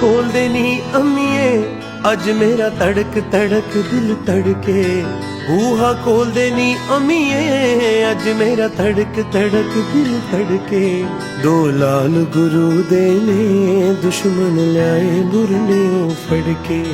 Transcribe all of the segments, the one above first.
ਖੋਲਦੇ ਨਹੀਂ ਅੰਮੀਏ। ਅੱਜ ਮੇਰਾ ਤੜਕ ਤੜਕ ਦਿਲ ਤੜਕੇ ਬੂਹਾ ਖੋਲਦੇ ਨਹੀਂ ਅੰਮੀਏ। ਅੱਜ ਮੇਰਾ ਤੜਕ ਤੜਕ ਦਿਲ ਤੜਕੇ ਦੋ ਲਾਲ ਗੁਰੂ ਦੇ ਨੇ, ਦੁਸ਼ਮਣ ਲਿਆਏ ਮੁਰਲਿਓ ਫੜਕੇ।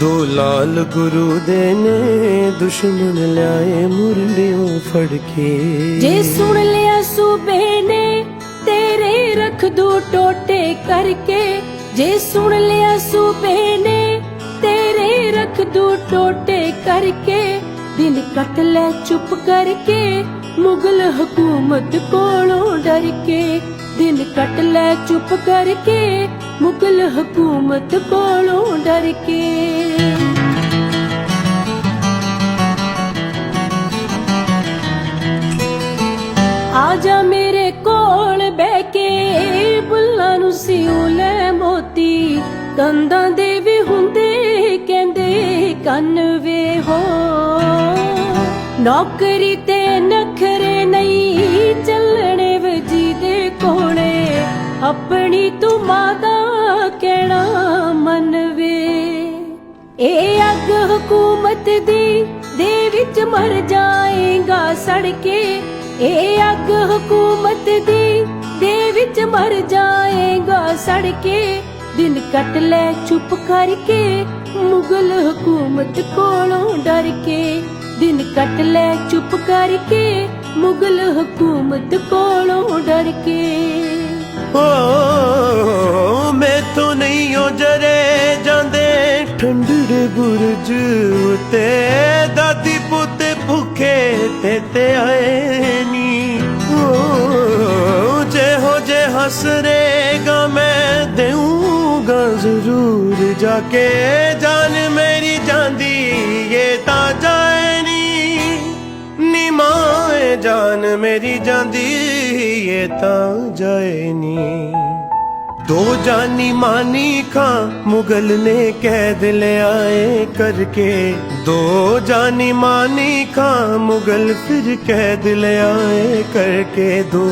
ਦੋ ਲਾਲ ਗੁਰੂ ਦੇ ਨੇ, ਦੁਸ਼ਮਣ ਲਿਆਏ ਮੁਰਲਿਓ ਫੜਕੇ। ਜੇ ਸੁਣ ਲਿਆ ਸੂਬੇ ਨੇ, ਤੇਰੇ ਰੱਖ ਦੋ ਟੋਟੇ ਕਰਕੇ। ਜੇ ਸੁਣ ਲਿਆ ਸੂਬੇ ਨੇ, ਤੇਰੇ ਰੱਖ ਦੋ ਟੋਟੇ ਕਰਕੇ ਦਿਨ ਕੱਟ ਲੈ ਚੁੱਪ ਕਰਕੇ, ਮੁਗਲ ਹਕੂਮਤ ਕੋਲੋਂ ਡਰ ਕੇ ਦਿਨ ਕੱਟ ਲੈ ਚੁੱਪ ਕਰਕੇ, ਮੁਗਲ ਹਕੂਮਤ ਕੋਲੋਂ ਡਰ ਕੇ। ਆ ਜਾ ਮੇਰੇ ਕੋਲ ਬਹਿ ਕੇ, ਬੁੱਲਾਂ ਨੂੰ ਸਿਉ ਲੈ। ਮੋਤੀ ਦੇ ਵੀ ਹੁੰਦੇ, ਕਹਿੰਦੇ ਕੰਨ ਵੇ ਹੋ। ਨੌਕਰੀ ਤੇ ਨਖਰੇ ਨਹੀਂ ਚੱਲਣੇ ਵਜੀ ਦੇ ਕੋਲੇ। ਆਪਣੀ ਤੂੰ ਮਾਦਾ ਕਹਿਣਾ ਮੰਨ ਵੇ। ਇਹ ਅੱਗ ਹਕੂਮਤ ਦੀ, ਦੇ ਵਿੱਚ ਮਰ ਜਾਏਗਾ ਸੜਕੇ। ਇਹ ਅੱਗ ਹਕੂਮਤ ਦੀ, ਦੇ ਵਿੱਚ ਮਰ ਜਾਏਗਾ ਸੜਕੇ। ਦਿਨ ਕੱਟ ਲੈ ਚੁੱਪ ਕਰਕੇ, ਮੁਗਲ ਹਕੂਮਤ ਕੋਲੋਂ ਡਰ ਕੇ। ਦਿਨ ਕੱਟ ਲੈ ਚੁੱਪ ਕਰਕੇ, ਮੁਗਲ ਹਕੂਮਤ ਕੋਲੋਂ ਡਰ ਕੇ। ਓ, ਮੈਥੋਂ ਨਹੀਂ ਓ ਜਰੇ ਜਾਂਦੇ। ਠੰਡੜੇ ਬੁਰਜ ਉਤੇ ਦਾਦੀ ਪੁੱਤੇ ਭੁੱਖੇ ਤੇ ਤੇ ਆਏ ਨੀ। ਓ ਜੇ ਹੋ ਜੇ ਹਸਰੇਗਾ ਜ਼ਰੂਰ ਜਾ ਕੇ ਜਾਨ ਮੇਰੀ ਜਾਂਦੀ ਇਹ ਤਾਂ ਜਾਏ ਨੀ। ਨੀ ਜਾਨ ਮੇਰੀ ਜਾਂਦੀ ਇਹ ਤਾਂ ਜਾਏ ਨੀ। ਦੋ ਜਾਨੀ ਮਾਨੀ ਖਾਂ ਮੁਗਲ ਨੇ ਕੈਦ ਲਿਆਏ ਕਰਕੇ। ਦੋ ਜਾਨੀ ਮਾਨੀ ਖਾਂ ਮੁਗਲ ਫਿਰ ਕੈਦ ਲਿਆਏ ਕਰਕੇ। ਦੋ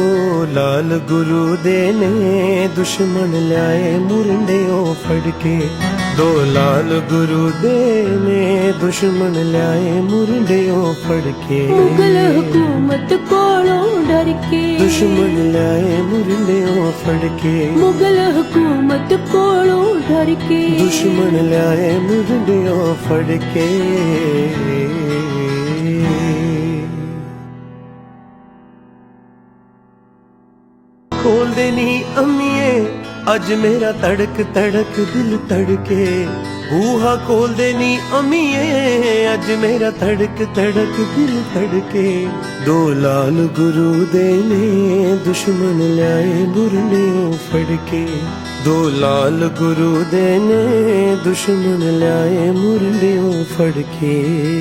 ਲਾਲ ਗੁਰੂ ਦੇ ਨੇ ਦੁਸ਼ਮਣ ਲਿਆਏ ਮੁਰੰਡਿਓ ਫੜ ਕੇ ਦੋ ਲਾਲ ਗੁਰੂ ਦੇ ਨੇ ਦੁਸ਼ਮਣ ਲਿਆਏ ਮੁਰੰਡਿਓ ਫੜ ਕੇ। ਮੁਗਲ ਹਕੂਮਤ ਕੋਲੋਂ ਡਰ ਕੇ। ਦੁਸ਼ਮਣ ਲਿਆਏ ਮੁਰੰਡਿਓ ਫੜ ਕੇ। ਮੁਗਲ ਹਕੂਮਤ ਕੋਲੋਂ ਡਰ ਕੇ। ਦੁਸ਼ਮਣ ਲਿਆਏ ਮੁਰੰਡਿਓ ਫੜ ਕੇ। ਖੋਲਦੇ ਨਹੀਂ ਅੰਮੀਏ ਅੱਜ ਮੇਰਾ ਤੜਕ ਤੜਕ ਦਿਲ ਤੜਕੇ, ਬੂਹਾ ਖੋਲਦੇ ਨਹੀਂ ਅੰਮੀਏ, ਅੱਜ ਮੇਰਾ ਤੜਕ ਤੜਕ ਦਿਲ ਤੜਕੇ। ਦੋ ਲਾਲ ਗੁਰੂ ਦੇ ਨੇ, ਦੁਸ਼ਮਣ ਲਿਆਏ ਮੁਰਲਿਓ ਫੜ ਕੇ ਦੋ ਲਾਲ ਗੁਰੂ ਦੇ ਨੇ, ਦੁਸ਼ਮਣ ਲਿਆਏ ਮੁਰਲਿਓ ਫੜ ਕੇ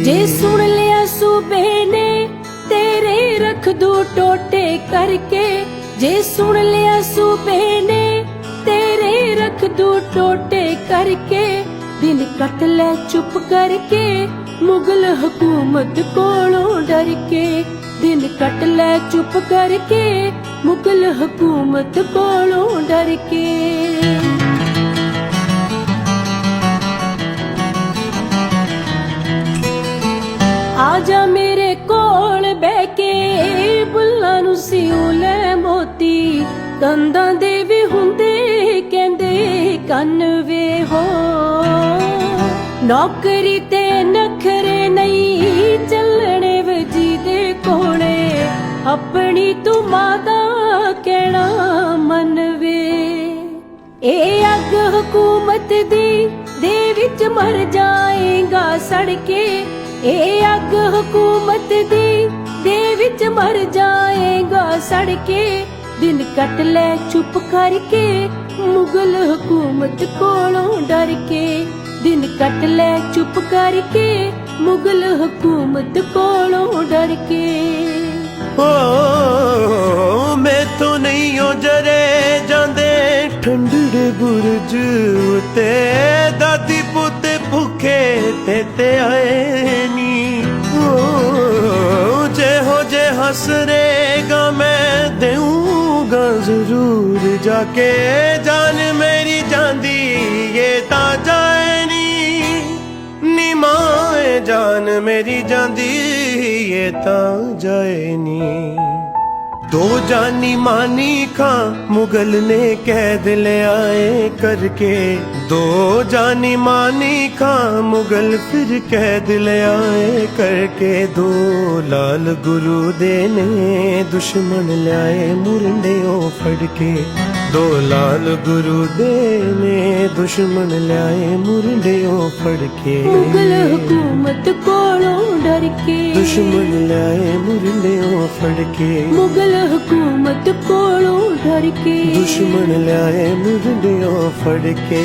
ਜੇ ਸੁਣ ਲਿਆ ਸੂਬੇ ਨੇ, ਤੇਰੇ ਰੱਖ ਦੋ ਟੋਟੇ ਕਰਕੇ। ਜੇ ਸੁਣ ਲਿਆ ਸੂਬੇ ਨੇ ਟੋਟੇ ਕਰਕੇ ਦਿਨ ਕੱਟ ਲੈ ਚੁੱਪ ਕਰਕੇ, ਮੁਗਲ ਹਕੂਮਤ ਕੋਲੋਂ ਡਰ ਕੇ ਦਿਨ ਕੱਟ ਲੈ ਚੁੱਪ ਕਰਕੇ, ਮੁਗਲ ਹਕੂਮਤ ਕੋਲੋਂ ਡਰ ਕੇ। ਆ ਜਾ ਮੇਰੇ ਕੋਲ ਬਹਿ ਕੇ, ਬੁੱਲਾਂ ਨੂੰ ਸਿਉ ਲੈ ਮੋਤੀ ਕੰਦਾਂ ਦੇ ਵੀ ਹੁੰਦੇ ਕੰਨ ਵੇ ਹੋ। ਨੌਕਰੀ ਤੇ ਨਖਰੇ ਨਹੀਂ ਚੱਲਣੇ ਵਜੀ ਦੇ ਕੋਲੇ। ਆਪਣੀ ਤੂੰ ਮਾਦਾ ਕਹਿਣਾ ਮੰਨ ਵੇ। ਇਹ ਅੱਗ ਹਕੂਮਤ ਦੀ, ਦੇ ਵਿੱਚ ਮਰ ਜਾਏਗਾ ਸੜਕੇ। ਇਹ ਅੱਗ ਹਕੂਮਤ ਦੀ, ਦੇ ਵਿੱਚ ਮਰ ਜਾਏਗਾ ਸੜਕੇ। ਦਿਨ ਕੱਟ ਲੈ ਚੁੱਪ ਕਰਕੇ। ਮੁਗਲ ਹਕੂਮਤ ਕੋਲੋਂ ਡਰ ਕੇ ਦਿਨ ਕੱਟ ਲੈ ਚੁੱਪ ਕਰਕੇ, ਮੁਗਲ ਹਕੂਮਤ ਕੋਲੋਂ ਡਰ ਕੇ। ਓ, ਮੈਥੋਂ ਨਹੀਂ ਓ ਜਰੇ ਜਾਂਦੇ ਠੰਡੜੇ ਬੁਰਜ ਉਤੇ, ਦਾਦੀ ਪੁੱਤੇ ਭੁੱਖੇ ਤੇ ਤੇ ਆਏ ਨੀ। ਓ ਜੇ ਹੋ ਜੇ ਹਸਰੇਗਾ ਮੈਂ ਜ਼ਰੂਰ ਜਾ ਕੇ ਜਾਨ ਮੇਰੀ ਜਾਂਦੀ ਏ ਤਾਂ ਜਾਏ ਨੀ। ਨਿਮਾਏ ਜਾਨ ਮੇਰੀ ਜਾਂਦੀ ਏ ਤਾਂ ਜਾਏ ਨੀ। ਦੋ ਜਾਨੀ ਮਾਨੀ ਖਾਂ ਮੁਗਲ ਨੇ ਕੈਦ ਲਿਆਏ ਕਰਕੇ। ਦੋ ਜਾਨੀ ਮਾਨੀ ਖਾਂ ਮੁਗਲ ਫਿਰ ਕੈਦ ਲਿਆਏ ਕਰਕੇ। ਦੋ ਲਾਲ ਗੁਰੂ ਦੇ ਨੇ ਦੁਸ਼ਮਣ ਲਿਆਏ ਮੁਰੰਡਿਓ ਫੜ ਕੇ ਦੋ ਲਾਲ ਗੁਰੂ ਦੇ ਨੇ ਦੁਸ਼ਮਣ ਲਿਆਏ ਮੁਰੰਡਿਓ ਫੜ ਕੇ ਮੁਗਲ ਹਕੂਮਤ ਕੋਲੋਂ ਡਰ ਕੇ। ਦੁਸ਼ਮਣ ਲਿਆਏ ਮੁਰੰਡਿਓ ਫੜ ਕੇ ਮੁਗਲ ਹਕੂਮਤ ਕੋਲੋਂ ਡਰ ਕੇ ਦੁਸ਼ਮਣ ਲਿਆਏ ਮੁਰੰਡਿਓ ਫੜ ਕੇ।